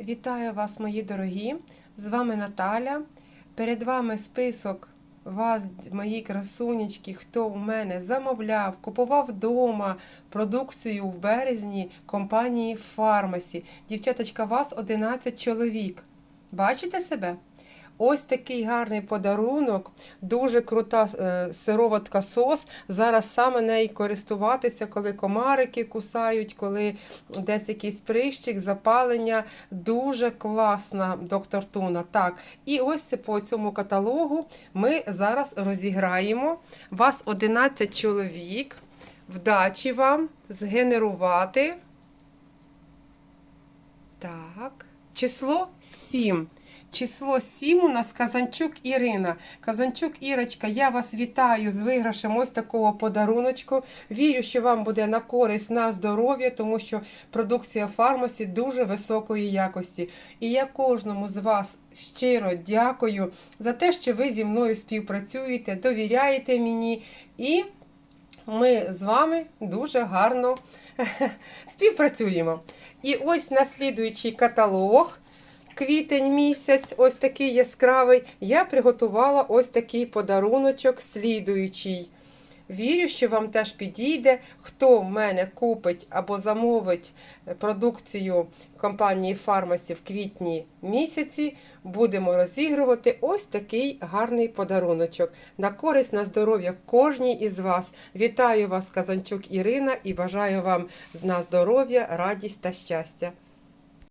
Вітаю вас, мої дорогі! З вами Наталя. Перед вами список вас, мої красунечки, хто у мене замовляв, купував вдома продукцію в березні компанії Фармасі. Дівчаточка, вас 11 чоловік. Бачите себе? Ось такий гарний подарунок, дуже крута е, сироватка сос. Зараз саме нею користуватися, коли комарики кусають, коли десь якийсь прищик, запалення. Дуже класна доктор Туна. Так, і ось це по цьому каталогу ми зараз розіграємо. Вас 11 чоловік. Вдачі вам згенерувати. Так, число 7. Число 7 у нас Казанчук Ірина. Казанчук Ірочка, я вас вітаю з виграшем ось такого подаруночку. Вірю, що вам буде на користь на здоров'я, тому що продукція фармасі дуже високої якості. І я кожному з вас щиро дякую за те, що ви зі мною співпрацюєте, довіряєте мені і. Ми з вами дуже гарно співпрацюємо. І ось наслідуючий каталог, квітень місяць, ось такий яскравий. Я приготувала ось такий подаруночок, слідуючий. Вірю, що вам теж підійде. Хто в мене купить або замовить продукцію компанії Фармасі в квітні місяці, будемо розігрувати ось такий гарний подаруночок. На користь на здоров'я кожній із вас. Вітаю вас, Казанчук Ірина, і бажаю вам на здоров'я, радість та щастя.